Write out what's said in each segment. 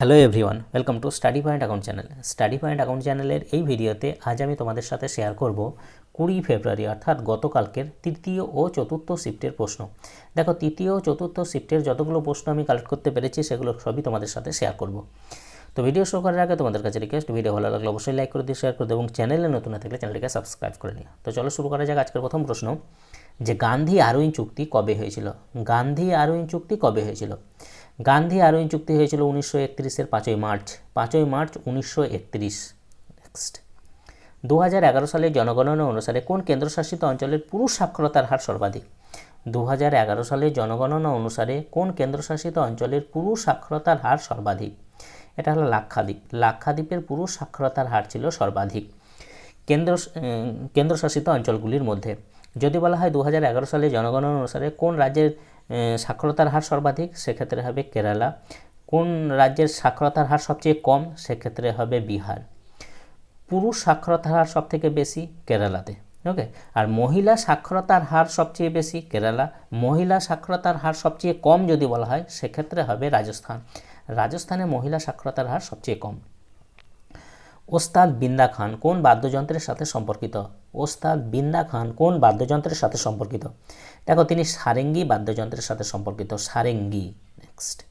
Hello everyone welcome to study point account channel study point account চ্যানেলের এই ভিডিওতে আজ আমি তোমাদের সাথে শেয়ার করব কুড়ি ফেব্রুয়ারি, অর্থাৎ গতকালকের তৃতীয় ও চতুর্থ শিফটের প্রশ্ন। দেখো, তৃতীয় ও চতুর্থ শিফটের যতগুলো প্রশ্ন আমি কালেক্ট করতে পেরেছি, সেগুলো সবই তোমাদের সাথে শেয়ার করব। তো ভিডিও শুরু করার আগে তোমাদের কাছে রিকোয়েস্ট ভিডিও ভালো লাগলে অবশ্যই লাইক করে দিয়ে শেয়ার করে দিও এবং চ্যানেলে নতুন না থাকলে চ্যানেলটিকে সাবস্ক্রাইব করে নিও। তো চলো শুরু করা যাক আজকের প্রথম প্রশ্ন, যে গান্ধী আরউইন চুক্তি কবে হয়েছিল? গান্ধী আরউইন চুক্তি কবে হয়েছিল? গান্ধী আরউইন চুক্তি হয়েছিল উনিশশো একত্রিশের পাঁচই মার্চ। পাঁচই মার্চ উনিশশো একত্রিশ। নেক্সট দু হাজার এগারো সালের জনগণনা অনুসারে কোন কেন্দ্রশাসিত অঞ্চলের পুরুষ সাক্ষরতার হার সর্বাধিক? দু হাজার এগারো সালের জনগণনা অনুসারে কোন কেন্দ্রশাসিত অঞ্চলের পুরুষ সাক্ষরতার হার সর্বাধিক? এটা হলো লাক্ষাদ্বীপ। লাক্ষাদ্বীপের পুরুষ সাক্ষরতার হার ছিল সর্বাধিক। কেন্দ্র কেন্দ্রশাসিত অঞ্চলগুলির মধ্যে। যদি বলা হয় দু হাজার এগারো সালে জনগণনা অনুসারে কোন রাজ্যের সাক্ষরতার হার সর্বাধিক, সেক্ষেত্রে হবে কেরালা। কোন রাজ্যের সাক্ষরতার হার সবচেয়ে কম, সেক্ষেত্রে হবে বিহার। পুরুষ সাক্ষরতার হার সবথেকে বেশি কেরালাতে, ওকে? আর মহিলা সাক্ষরতার হার সবচেয়ে বেশি কেরালা। মহিলা সাক্ষরতার হার সবচেয়ে কম যদি বলা হয়, সেক্ষেত্রে হবে রাজস্থান। রাজস্থানে মহিলা সাক্ষরতার হার সবচেয়ে কম। ওস্তাদ বিন্দা খান কোন বাদ্যযন্ত্রের সাথে সম্পর্কিত? ওস্তাদ বিন্দা খান কোন বাদ্যযন্ত্রের সাথে সম্পর্কিত? দেখো, তিনি সারেঙ্গি বাদ্যযন্ত্রের সাথে সম্পর্কিত। সারেঙ্গি নেক্সট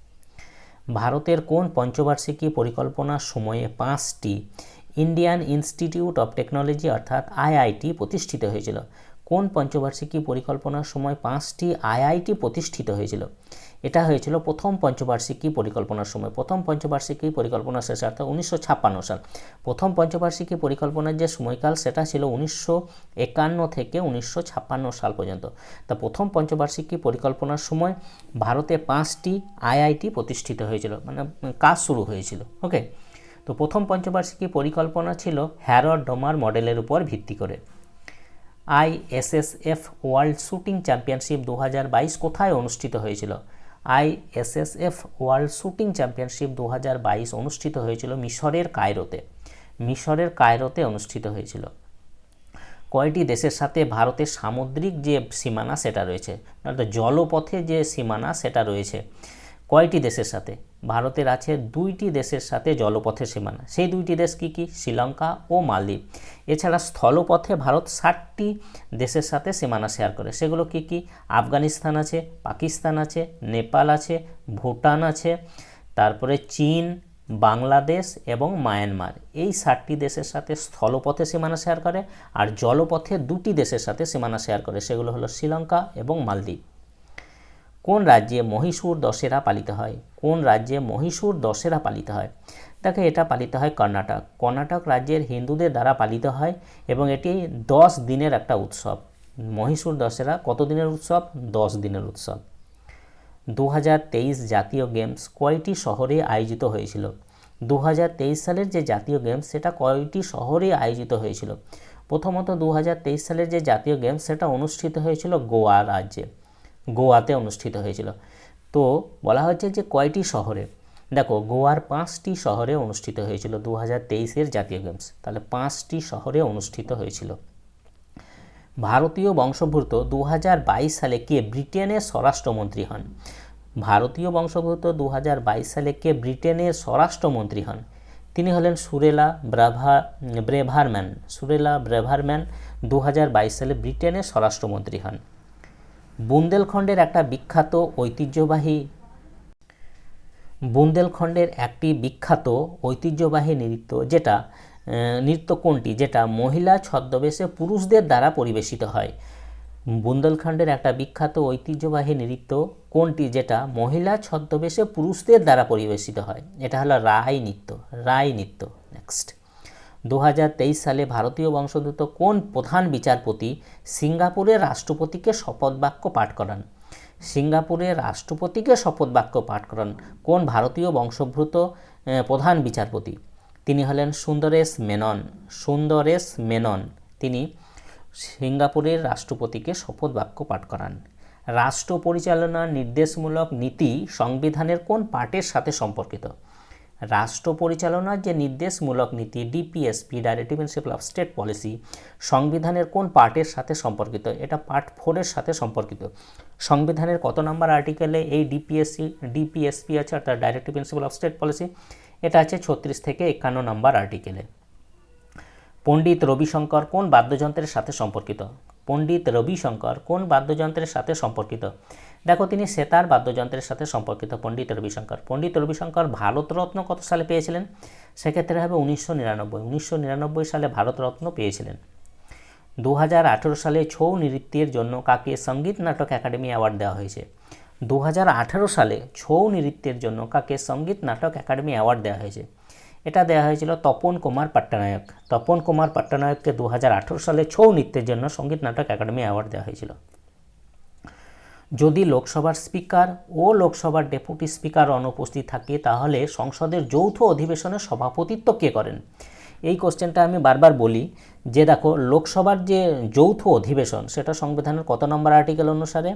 ভারতের কোন পঞ্চবার্ষিকী পরিকল্পনার সময়ে পাঁচটি ইন্ডিয়ান ইনস্টিটিউট অফ টেকনোলজি অর্থাৎ আইআইটি প্রতিষ্ঠিত হয়েছিল? কোন পঞ্চবার্ষিকী পরিকল্পনার সময় পাঁচটি আইআইটি প্রতিষ্ঠিত হয়েছিল? এটা হয়েছিল প্রথম পঞ্চবার্ষিকী পরিকল্পনার সময়। প্রথম পঞ্চবার্ষিকী পরিকল্পনা শেষে অর্থাৎ উনিশশো ছাপ্পান্ন সাল। প্রথম পঞ্চবার্ষিকী পরিকল্পনার যে সময়কাল, সেটা ছিল উনিশশো একান্ন থেকে উনিশশো ছাপ্পান্ন সাল পর্যন্ত। তা প্রথম পঞ্চবার্ষিকী পরিকল্পনার সময় ভারতে পাঁচটি আইআইটি প্রতিষ্ঠিত হয়েছিল মানে কাজ শুরু হয়েছিল ওকে তো প্রথম পঞ্চবার্ষিকী পরিকল্পনা ছিল হ্যারড ডোমার মডেলের উপর ভিত্তি করে। আইএসএসএফ ওয়ার্ল্ড শুটিং চ্যাম্পিয়নশিপ দু হাজার বাইশ কোথায় অনুষ্ঠিত হয়েছিল? আইএসএসএফ ওয়ার্ল্ড শ্যুটিং চ্যাম্পিয়নশিপ দু বাইশ অনুষ্ঠিত হয়েছিল মিশরের কায়রোতে। মিশরের কায়রোতে অনুষ্ঠিত হয়েছিল। কয়টি দেশের সাথে ভারতের সামুদ্রিক যে সীমানা সেটা রয়েছে, অর্থাৎ জলপথে যে সীমানা সেটা রয়েছে, কয়টি দেশের সাথে? ভারতের আছে দুইটি দেশের সাথে জলপথে সীমানা। সেই দুইটি দেশ কি কি? শ্রীলঙ্কা ও মালদ্বীপ। এছাড়া স্থলপথে ভারত ষাটটি দেশের সাথে সীমানা শেয়ার করে। সেগুলো কি কি? আফগানিস্তান আছে, পাকিস্তান আছে, নেপাল আছে, ভুটান আছে, তারপরে চীন, বাংলাদেশ এবং মায়ানমার। এই ষাটটি দেশের সাথে স্থলপথে সীমানা শেয়ার করে আর জলপথে দুটি দেশের সাথে সীমানা শেয়ার করে। সেগুলো হলো শ্রীলঙ্কা এবং মালদ্বীপ। কোন রাজ্যে মহীশূর দশেরা পালিত হয়? কোন রাজ্যে মহীশূর দশেরা পালিত হয়? দেখো, এটা পালিত হয় কর্ণাটক। কর্ণাটক রাজ্যের হিন্দুদের দ্বারা পালিত হয় এবং এটি দশ দিনের একটা উৎসব। মহীশূর দশেরা কত দিনের উৎসব? দশ দিনের উৎসব। দু হাজার তেইশ জাতীয় গেমস কয়টি শহরে আয়োজিত হয়েছিল? দু হাজার তেইশ সালের যে জাতীয় গেমস, সেটা কয়টি শহরে আয়োজিত হয়েছিল? প্রথমত দু হাজার তেইশ সালের যে জাতীয় গেমস, সেটা অনুষ্ঠিত হয়েছিল গোয়া রাজ্যে। গোয়াতে অনুষ্ঠিত হয়েছিল। তো বলা হচ্ছে যে কয়টি শহরে? দেখো, গোয়ার পাঁচটি শহরে অনুষ্ঠিত হয়েছিল দু হাজার তেইশের জাতীয় গেমস। তাহলে পাঁচটি শহরে অনুষ্ঠিত হয়েছিল। ভারতীয় বংশোদ্ভূত দু সালে কে ব্রিটেনের স্বরাষ্ট্রমন্ত্রী হন? ভারতীয় বংশোদ্ভূত দু সালে কে ব্রিটেনের স্বরাষ্ট্রমন্ত্রী হন? তিনি হলেন সুরেলা ব্রাভা, ব্রেভারম্যান। সুরেলা ব্রেভারম্যান দু হাজার বাইশ সালে ব্রিটেনের স্বরাষ্ট্রমন্ত্রী হন। বুন্দেলখণ্ডের একটা বিখ্যাত ঐতিহ্যবাহী বুন্দেলখণ্ডের একটি বিখ্যাত ঐতিহ্যবাহী নৃত্য যেটা নৃত্য কোনটি? যেটা মহিলা ছদ্মবেশে পুরুষদের দ্বারা পরিবেশিত হয়। বুন্দেলখণ্ডের একটা বিখ্যাত ঐতিহ্যবাহী নৃত্য কোনটি? যেটা মহিলা ছদ্মবেশে পুরুষদের দ্বারা পরিবেশিত হয়। এটা হলো রায় নৃত্য রায় নৃত্য। নেক্সট দু হাজার তেইশ সালে ভারতীয় বংশোদ্ভূত কোন প্রধান বিচারপতি সিঙ্গাপুরের রাষ্ট্রপতিকে শপথ বাক্য পাঠ করান? সিঙ্গাপুরের রাষ্ট্রপতিকে শপথ বাক্য পাঠ করান কোন ভারতীয় বংশোদ্ভূত প্রধান বিচারপতি? তিনি হলেন সুন্দরেশ মেনন। সুন্দরেশ মেনন। তিনি সিঙ্গাপুরের রাষ্ট্রপতিকে শপথ বাক্য পাঠ করান। রাষ্ট্র পরিচালনার নির্দেশমূলক নীতি সংবিধানের কোন পার্টের সাথে সম্পর্কিত? রাষ্ট্র পরিচালনার যে নির্দেশমূলক নীতি DPSP directive principal of state policy সংবিধানের কোন পার্টের সাথে সম্পর্কিত? এটা পার্ট ফোরের সাথে সম্পর্কিত। সংবিধানের কত নম্বর আর্টিকেলে এই ডিপিএসসি ডিপিএসপি আছে, অর্থাৎ directive principal of state policy এটা আছে ছত্রিশ থেকে একান্ন নম্বর আর্টিকেলে। পণ্ডিত রবিশঙ্কর কোন বাদ্যযন্ত্রের সাথে সম্পর্কিত? পণ্ডিত রবিশঙ্কর কোন বাদ্যযন্ত্রের সাথে সম্পর্কিত? দেখো, তিনি সেতার বাদ্যযন্ত্রের সাথে সম্পর্কিত পণ্ডিত রবিশঙ্কর। পণ্ডিত রবিশঙ্কর ভারতরত্ন কত সালে পেয়েছিলেন? সেক্ষেত্রে হবে উনিশশো নিরানব্বই। উনিশশো নিরানব্বই সালে ভারতরত্ন পেয়েছিলেন। দু হাজার আঠেরো সালে ছৌ নৃত্যের জন্য কাকে সংগীত নাটক একাডেমি অ্যাওয়ার্ড দেওয়া হয়েছে? দু হাজার আঠেরো সালে ছৌ নৃত্যের জন্য কাকে সংগীত নাটক একাডেমি অ্যাওয়ার্ড দেওয়া হয়েছে? এটা দেওয়া হয়েছিল তপন কুমার পাট্টানায়ক। তপন কুমার পাট্টানায়ককে দু হাজার আঠেরো সালে ছৌ নৃত্যের জন্য সংগীত নাটক একাডেমি অ্যাওয়ার্ড দেওয়া হয়েছিল। যদি লোকসভার স্পিকার ও লোকসভার ডেপুটি স্পিকার অনুপস্থিত থাকে, তাহলে সংসদের যৌথ অধিবেশনে সভাপতিত্ব কে করেন? এই কোশ্চেনটা আমি বারবার বলি যে দেখো, লোকসভার যে যৌথ অধিবেশন, সেটা সংবিধানের কত নম্বর আর্টিকেল অনুসারে?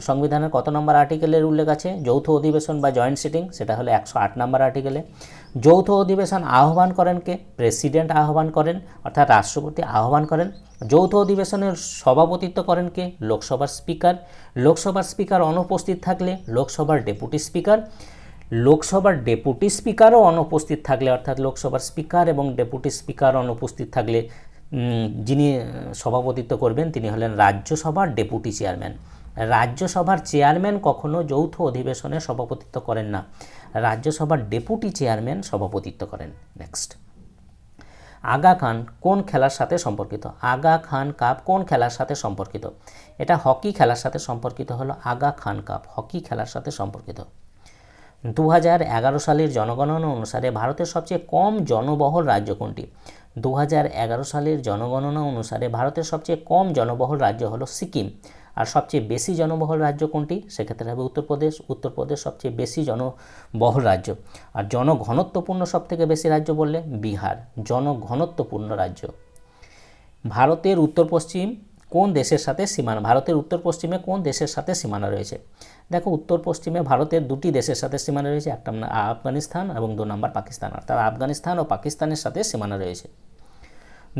সংবিধানের কত নম্বর আর্টিকেলের উল্লেখ আছে? যৌথ অধিবেশন বা জয়েন্ট সিটিং সেটা হলো একশো আট নম্বর আর্টিকেলে। যৌথ অধিবেশন আহ্বান করেন কে? প্রেসিডেন্ট আহ্বান করেন, অর্থাৎ রাষ্ট্রপতি আহ্বান করেন। যৌথ অধিবেশনের সভাপতিত্ব করেন কে? লোকসভার স্পিকার। লোকসভার স্পিকার অনুপস্থিত থাকলে লোকসভার ডেপুটি স্পিকার। লোকসভার ডেপুটি স্পিকারও অনুপস্থিত থাকলে, অর্থাৎ লোকসভার স্পিকার এবং ডেপুটি স্পিকার অনুপস্থিত থাকলে যিনি সভাপতিত্ব করবেন তিনি হলেন রাজ্যসভার ডেপুটি চেয়ারম্যান। রাজ্যসভার চেয়ারম্যান কখনো যৌথ অধিবেশনে সভাপতিত্ব করেন না। রাজ্যসভার ডেপুটি চেয়ারম্যান সভাপতিত্ব করেন। নেক্সট। আগা খান কোন খেলার সাথে সম্পর্কিত? আগা খান কাপ কোন খেলার সাথে সম্পর্কিত? এটা হকি খেলার সাথে সম্পর্কিত হলো আগা খান কাপ। হকি খেলার সাথে সম্পর্কিত। দু হাজার এগারো সালের জনগণনা অনুসারে ভারতের সবচেয়ে কম জনবহুল রাজ্য কোনটি? দু হাজার এগারো সালের জনগণনা অনুসারে ভারতের সবচেয়ে কম জনবহুল রাজ্য হলো সিকিম। আর সবচেয়ে বেশি জনবহুল রাজ্য কোনটি? সেক্ষেত্রে হবে উত্তরপ্রদেশ। উত্তরপ্রদেশ সবচেয়ে বেশি জনবহুল রাজ্য। আর জনঘনত্বপূর্ণ সবথেকে বেশি রাজ্য বললে বিহার। জনঘনত্বপূর্ণ রাজ্য। ভারতের উত্তর পশ্চিম কোন দেশের সাথে সীমানা ভারতের উত্তর পশ্চিমে কোন দেশের সাথে সীমানা রয়েছে? দেখো, উত্তর পশ্চিমে ভারতের দুটি দেশের সাথে সীমানা রয়েছে, একটা আফগানিস্তান এবং দু নম্বর পাকিস্তান। অর্থাৎ আফগানিস্তান ও পাকিস্তানের সাথে সীমানা রয়েছে।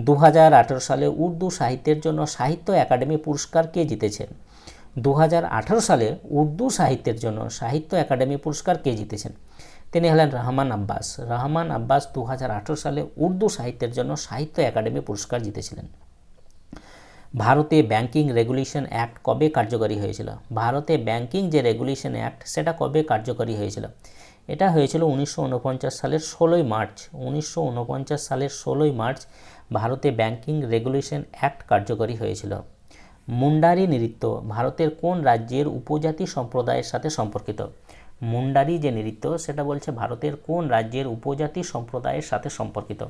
দু হাজার আঠেরো সালে উর্দু সাহিত্যের জন্য সাহিত্য একাডেমি পুরস্কার কে জিতেছেন? দু হাজার আঠেরো সালে উর্দু সাহিত্যের জন্য সাহিত্য একাডেমি পুরস্কার কে জিতেছেন? তিনি হলেন রহমান আব্বাস। রহমান আব্বাস দু হাজার আঠেরো সালে উর্দু সাহিত্যের জন্য সাহিত্য একাডেমি পুরস্কার জিতেছিলেন। ভারতে ব্যাংকিং রেগুলেশন অ্যাক্ট কবে কার্যকরী হয়েছিল? ভারতে ব্যাংকিং যে রেগুলেশন অ্যাক্ট, সেটা কবে কার্যকরী হয়েছিল? এটা হয়েছিল উনিশশো ঊনপঞ্চাশ সালের ষোলোই মার্চ। উনিশশো ঊনপঞ্চাশ সালের ষোলোই মার্চ ভারতে ব্যাংকিং রেগুলেশন অ্যাক্ট কার্যকরী হয়েছিল। মুন্ডারি নৃত্য ভারতের কোন রাজ্যের উপজাতি সম্প্রদায়ের সাথে সম্পর্কিত? মুন্ডারি যে নৃত্য, সেটা বলছে ভারতের কোন রাজ্যের উপজাতি সম্প্রদায়ের সাথে সম্পর্কিত?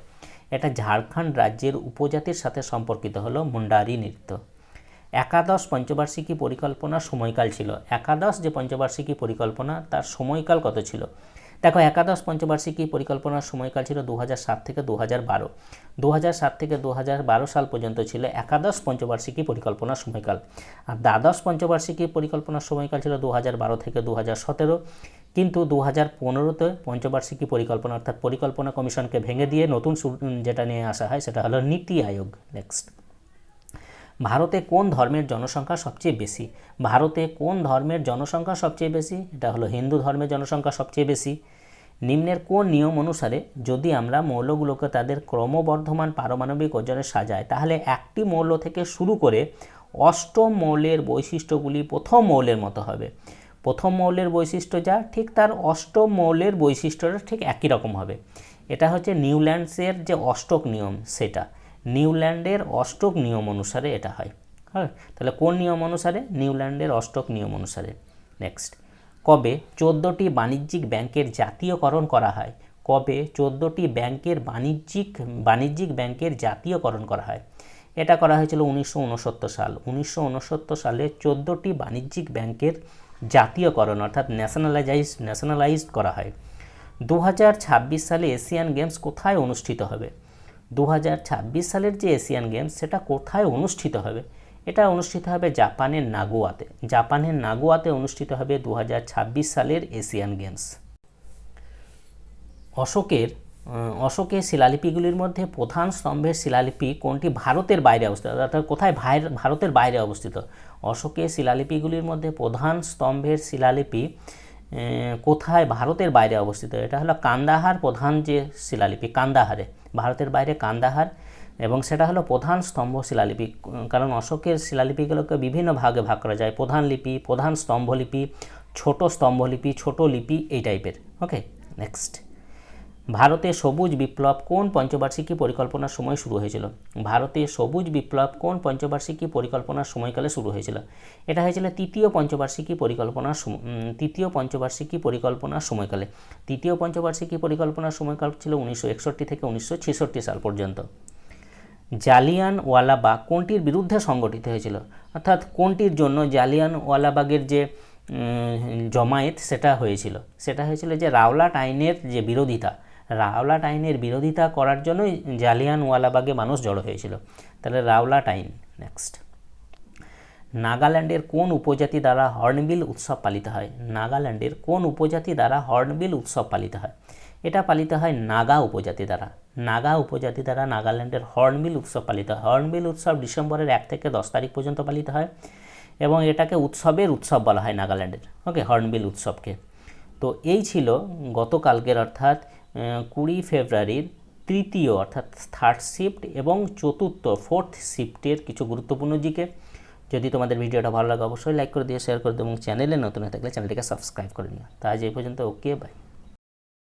এটা ঝাড়খণ্ড রাজ্যের উপজাতির সাথে সম্পর্কিত হলো মুন্ডারি নৃত্য। একাদশ পঞ্চবার্ষিকী পরিকল্পনার সময়কাল ছিল। একাদশ যে পঞ্চবার্ষিকী পরিকল্পনা, তার সময়কাল কত ছিল? দেখো, একাদশ পঞ্চবার্ষিকী পরিকল্পনার সময়কাল ছিল দু থেকে দু হাজার বারো দু থেকে দু সাল পর্যন্ত ছিল একাদশ পঞ্চবার্ষিকী পরিকল্পনার সময়কাল। আর দ্বাদশ পঞ্চবার্ষিকী পরিকল্পনার সময়কাল ছিল দু থেকে দু কিন্তু দু হাজার পনেরোতে পঞ্চবার্ষিকী পরিকল্পনা অর্থাৎ পরিকল্পনা কমিশনকে ভেঙে দিয়ে নতুন যেটা নিয়ে আসা হয় সেটা হলো নীতি আয়োগ। নেক্সট ভারতে কোন ধর্মের জনসংখ্যা সবচেয়ে বেশি? ভারতে কোন ধর্মের জনসংখ্যা সবচেয়ে বেশি? এটা হলো হিন্দু ধর্মের জনসংখ্যা সবচেয়ে বেশি। নিম্নের কোন নিয়ম অনুসারে যদি আমরা মৌলগুলোকে তাদের ক্রমবর্ধমান পারমাণবিক ওজনে সাজাই, তাহলে একটি মৌল থেকে শুরু করে অষ্টম মৌলের বৈশিষ্ট্যগুলি প্রথম মৌলের মতো হবে। প্রথম মৌলের বৈশিষ্ট্য যা, ঠিক তার অষ্টম মৌলের বৈশিষ্ট্যটা ঠিক একই রকম হবে। এটা হচ্ছে নিউল্যান্ডসের যে অষ্টক নিয়ম সেটা। নিউল্যান্ডের অষ্টক নিয়ম অনুসারে এটা হয়। হ্যাঁ তাহলে কোন নিয়ম অনুসারে? নিউল্যান্ডের অষ্টক নিয়ম অনুসারে। নেক্সট কবে চোদ্দোটি বাণিজ্যিক ব্যাংকের জাতীয়করণ করা হয়? কবে চোদ্দোটি ব্যাংকের বাণিজ্যিক বাণিজ্যিক ব্যাংকের জাতীয়করণ করা হয়? এটা করা হয়েছিল উনিশশো ঊনসত্তর সাল। উনিশশো ঊনসত্তর সালে চোদ্দোটি বাণিজ্যিক ব্যাংকের জাতীয়করণ, অর্থাৎ ন্যাশনালাইজাইজ ন্যাশনালাইজড করা হয়। দু হাজার ছাব্বিশ সালে এশিয়ান গেমস কোথায় অনুষ্ঠিত হবে? দু হাজার ছাব্বিশ সালের যে এশিয়ান গেমস সেটা কোথায় অনুষ্ঠিত হবে? এটা অনুষ্ঠিত হবে জাপানের নাগোয়াতে। জাপানের নাগোয়াতে অনুষ্ঠিত হবে দু হাজার ছাব্বিশ সালের এশিয়ান গেমস অশোকের অশোকের শিলালিপিগুলির মধ্যে প্রধান স্তম্ভের শিলালিপি কোনটি? ভারতের বাইরে অবস্থিত, অর্থাৎ কোথায় ভারতের বাইরে অবস্থিত? অশোকের শিলালিপিগুলির মধ্যে প্রধান স্তম্ভের শিলালিপি কোথায়? ভারতের বাইরে অবস্থিত। এটা হলো কান্দাহার প্রধান যে শিলালিপি, কান্দাহারে। ভারতের বাইরে কান্দাহার এবং সেটা হলো প্রধান স্তম্ভ শিলালিপি। কারণ অশোকের শিলালিপিগুলোকে বিভিন্ন ভাগে ভাগ করা যায়। প্রধান লিপি, প্রধান স্তম্ভলিপি, ছোট স্তম্ভলিপি, ছোট লিপি এই টাইপের ওকে নেক্সট ভারতে সবুজ বিপ্লব কোন পঞ্চবার্ষিকী পরিকল্পনার সময় শুরু হয়েছিল? ভারতে সবুজ বিপ্লব কোন পঞ্চবার্ষিকী পরিকল্পনার সময়কালে শুরু হয়েছিল? এটা হয়েছিল তৃতীয় পঞ্চবার্ষিকী পরিকল্পনার তৃতীয় পঞ্চবার্ষিকী পরিকল্পনার সময়কালে। তৃতীয় পঞ্চবার্ষিকী পরিকল্পনার সময়কাল ছিল উনিশশো একষট্টি থেকে উনিশশো ছেষট্টি সাল পর্যন্ত। জালিয়ানওয়ালাবাগ কোনটির বিরুদ্ধে সংগঠিত হয়েছিল? অর্থাৎ কোনটির জন্য জালিয়ানওয়ালাবাগের যে জমায়েত সেটা হয়েছিল? সেটা হয়েছিল যে রাওলাট আইনের যে বিরোধিতা রাওলাট আইনের বিরোধিতা করার জন্যই জালিয়ানওয়ালাবাগে মানুষ জড়ো হয়েছিল। তাহলে রাওলাট আইন নেক্সট নাগাল্যান্ডের কোন উপজাতি দ্বারা হর্নবিল উৎসব পালিত হয়? নাগাল্যান্ডের কোন উপজাতি দ্বারা হর্নবিল উৎসব পালিত হয়? এটা পালিত হয় নাগা উপজাতি দ্বারা। নাগা উপজাতি দ্বারা নাগাল্যান্ডের হর্নবিল উৎসব পালিত হয়। হর্নবিল উৎসব ডিসেম্বরের এক থেকে দশ তারিখ পর্যন্ত পালিত হয় এবং এটাকে উৎসবের উৎসব বলা হয় নাগাল্যান্ডের। ওকে, হর্নবিল উৎসবকে। তো এই ছিল গতকালকের অর্থাৎ কুড়ি ফেব্রুয়ারির তৃতীয় অর্থাৎ থার্ড শিফট এবং চতুর্থ ফোর্থ শিফটের কিছু গুরুত্বপূর্ণ জিকে যদি তোমাদের ভিডিওটা ভালো লাগে, অবশ্যই লাইক করে দিয়ে শেয়ার করে দিও এবং চ্যানেলে নতুন হয়ে থাকলে চ্যানেলটিকে সাবস্ক্রাইব করে নিও। তা আজ এই পর্যন্ত ওকে বাই